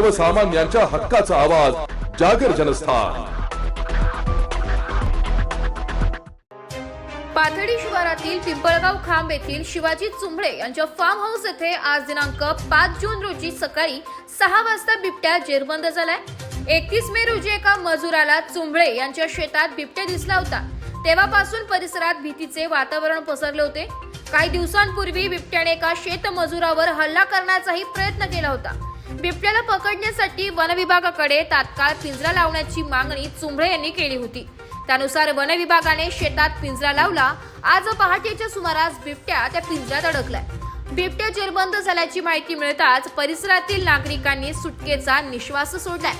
सर्वसामान्यांच्या हक्काचा आवाज जागर जनस्थान. पाथडी शिवारातील पिंपळगाव खांब येथील शिवाजी चुंबळे यांच्या फार्म हाऊस येथे आज दिनांक पाच जून रोजी सकाळी सहा वाजता बिबट्या जेरबंद झालाय. एकतीस मे रोजी एका मजुराला चुंबळे यांच्या शेतात बिबट्या दिसला होता. तेव्हापासून परिसरात भीतीचे वातावरण पसरले होते. काही दिवसांपूर्वी बिबट्याने एका शेतमजुरावर हल्ला करण्याचाही प्रयत्न केला होता. बिबट्याला पकडण्यासाठी वन विभागाकडे तात्काळ पिंजरा लावण्याची मागणी चुंबळे यांनी केली होती. त्यानुसार वन विभागाने शेतात पिंजरा लावला. आज पहाटेच्या सुमारास बिबट्या त्या पिंजऱ्यात अडकलाय. बिबट्या जेरबंद झाल्याची माहिती मिळताच परिसरातील नागरिकांनी सुटकेचा निश्वास सोडलाय.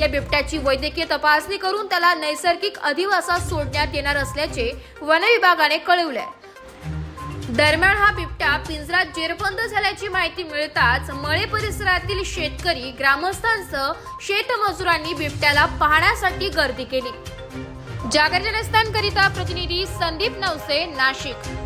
या बिबट्याची वैद्यकीय तपासणी करून त्याला नैसर्गिक अधिवासात सोडण्यात येणार असल्याचे वन विभागाने आहे दरम्यान हा बिबट्या पिंजरात जेरबंद झाल्याची माहिती मिळताच मळे परिसरातील शेतकरी ग्रामस्थांसह शेतमजुरांनी बिबट्याला पाहण्यासाठी गर्दी केली. जागर जनस्थानकरिता प्रतिनिधी संदीप नवसे नाशिक.